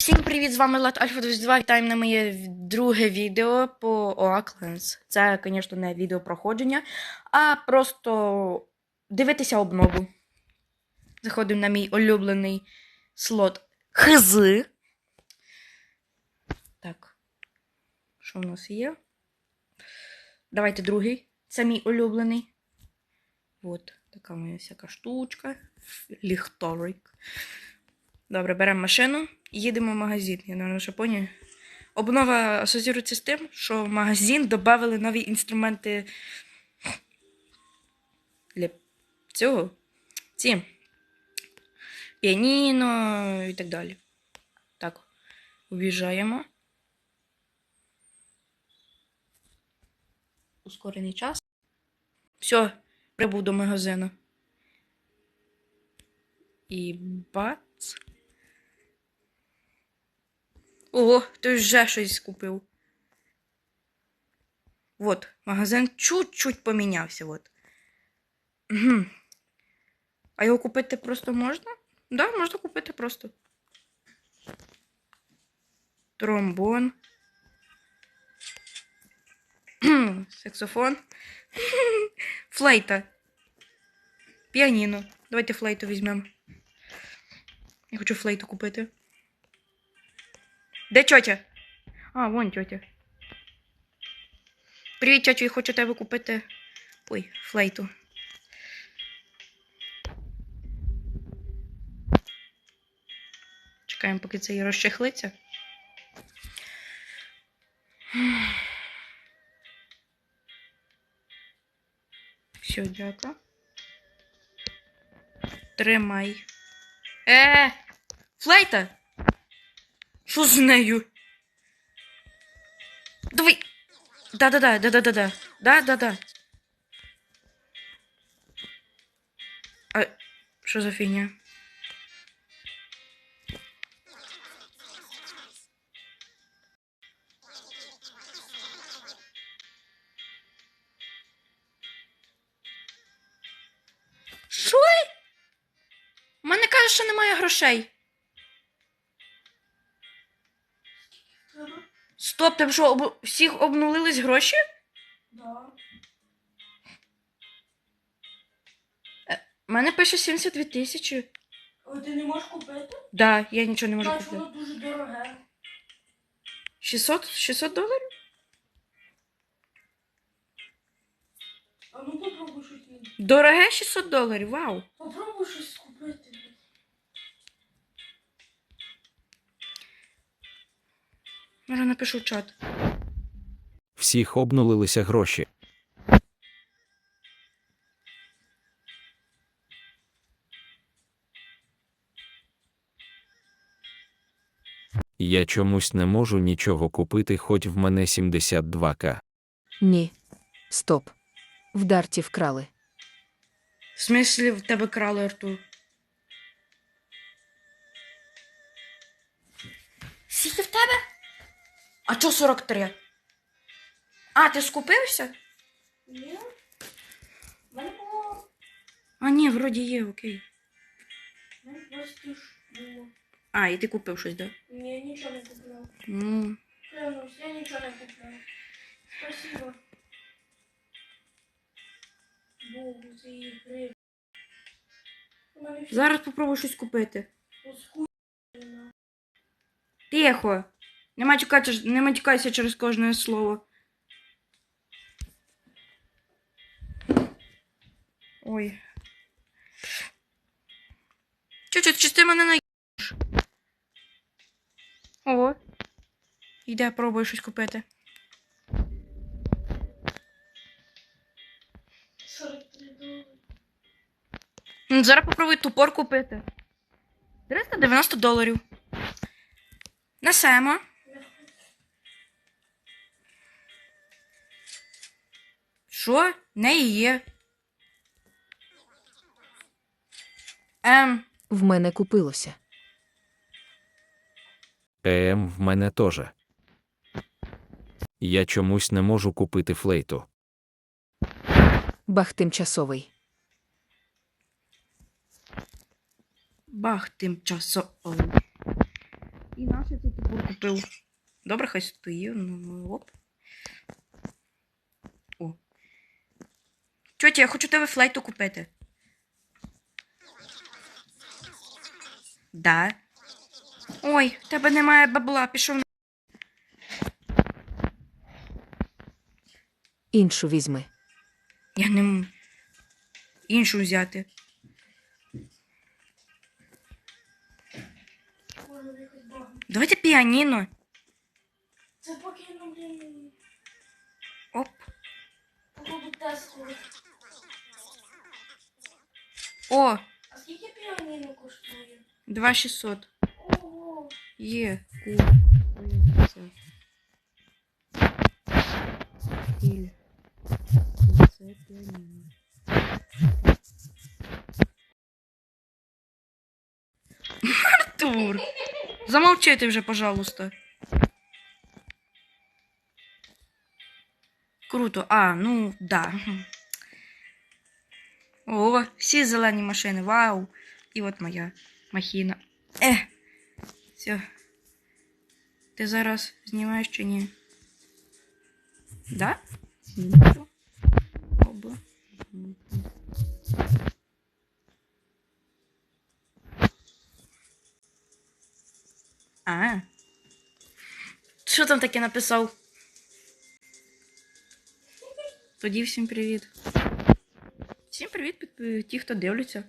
Всім привіт, з вами Лат Альфа 22. Вітаємо на моє друге відео по Oaklens. Це, звісно, не відео проходження, а просто дивитися обнову. Заходимо на мій улюблений слот ХЗ. Так. Що в нас є? Давайте другий. Це мій улюблений. От, така моя всяка штучка. Ліхторик. Добре, беремо машину їдемо в магазин. Я напевно, що. Обнова асоціюється з тим, що в магазин додали нові інструменти для цього. Ці. Піаніно і так далі. Так, об'їжджаємо. Ускорений час. Все, прибув до магазину. І бац. Ого, ти вже щось купив. Вот, магазин чуть-чуть помінявся. Вот. Угу. А його купити просто можна? Да, можна купити просто. Тромбон. Саксофон. Флейта. Піаніно. Давайте флейту візьмемо. Я хочу флейту купити. Де тьотя? А, вон тьотя. Привіт, тьотю, я хочу тебе купити. Ой, флейту. Чекаємо, поки це і розчехлиться. Все, дякую. Тримай. Е! Флейта! Що з нею? Давай. Да-да-да, да-да-да-да. Да-да-да. А що за фігня? Що? У мене каже, що немає грошей. Стоп, там що, об... всіх обнулились гроші? Да. У мене пише 72 тисячі. Але ти не можеш купити? Да, я нічого не можу купити. воно дуже дороге. 600? 600 доларів? А ну попробуй щось інше. Дороге 600 доларів, вау. Попробуй щось Може напишу в чат. Всіх обнулилися гроші. Я чомусь не можу нічого купити, хоч в мене 72к. Ні. Стоп. В дарті вкрали. В смислі в тебе крали Артур? Скільки в тебе? А чо 43? А, ти скупився? Ні? В мене було... А, ні, вроді є, окей. В мене 20 тисяч було. А, і ти купив щось, да? Ні, я нічого не купляв. Ну, Клянусь, я нічого не купляв. Спасибо. Богу, за її гривень. У мене все зараз попробуй щось купити. поскудно. Тихо. Не матюкайся, не матюкайся через кожне слово. Ой. Чуть-чуть, чи ти мене наїш? Ого. Йде, пробуй щось купити. 43 долари. М, Зараз попробуй тупор купити. 390 доларів. Несемо. Що? Не є. Ем, В мене купилося. ЕМ в мене теж. Я чомусь не можу купити флейту. Бах тимчасовий. бах тимчасово. і наше топор купив. Добре, хай стоїть. Ну, оп. О. Тьотя, я хочу тебе флейту купити. Да. Ой, в тебе немає бабла, пішов на. Іншу візьми. Я не м- іншу взяти. Давайте піаніно. Це поки ну, блін, Оп. походу тестовий. О, А скільки піаніно коштує? 2600. Ого. Є. Ку. Це. Стиль. Це піаніно. Артур! Замовчи ти вже, пожалуйста. Круто. А, ну, да. О, всі зелені машини. Вау. І от моя махіна. Е. Все. Ти зараз знімаєш чи ні? Да? Знімаю. Оба. А. Що там таке написав? Тоді всім привіт. Привіт, підп- ті, хто дивляться.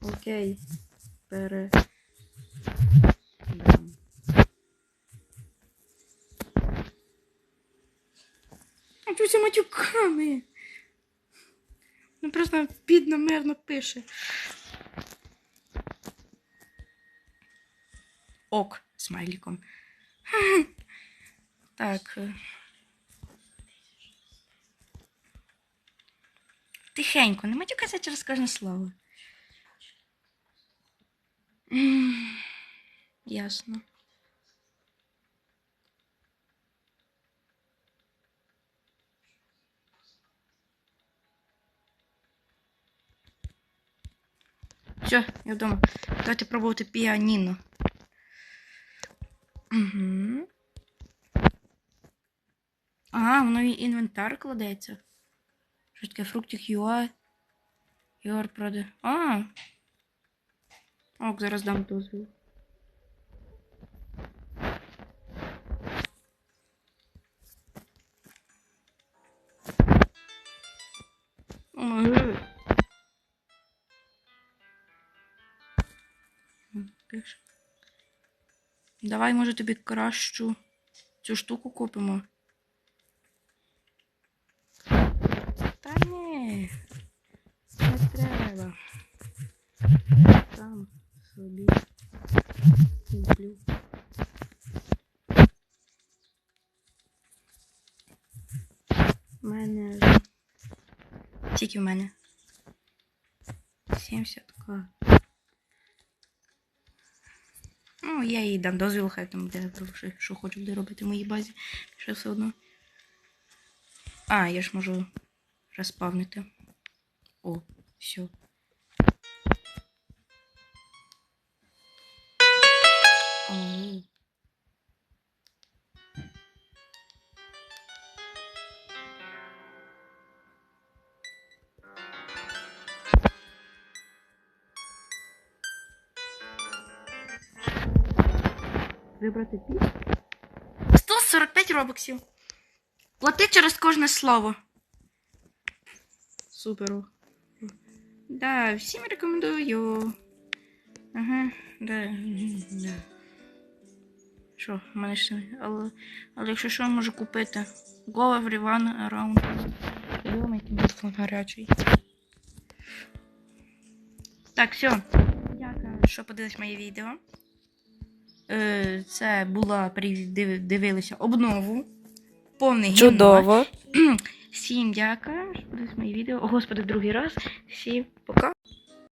Окей. Пере. за матюками. Ну просто бідно мирно пише. Ок, смайліком. Так. Тихенько, не матюкайся через кожне слово. Ясно. Все, я вдома. Давайте пробувати піаніно. Угу. Ага, воно і інвентар кладеться. Що таке фруктик UI. Your product. А. Ок, зараз дам дозвіл. Давай, може, тобі кращу цю штуку купимо. Та ні. Не треба. Сам собі куплю. У мене ж- Скільки в мене? 70к. Ну, я їй дам дозвіл, хай там що, що хочу буде робити в моїй базі. Ще все одно. А, я ж можу розпавнити. О, все. Вибрати піс. 145 робоксів. Плати через кожне слово. Супер. Да, всім рекомендую. Ага, да. да. Що, в мене ще. Але, але якщо що, можу купити. Go everyone around. Мій телефон гарячий. Так, все. Дякую, що подивились моє відео. Е, Це була дивилися обнову. Повний. Чудово. Всім дякую, Дивись моє відео. О, Господи, другий раз. Всім пока.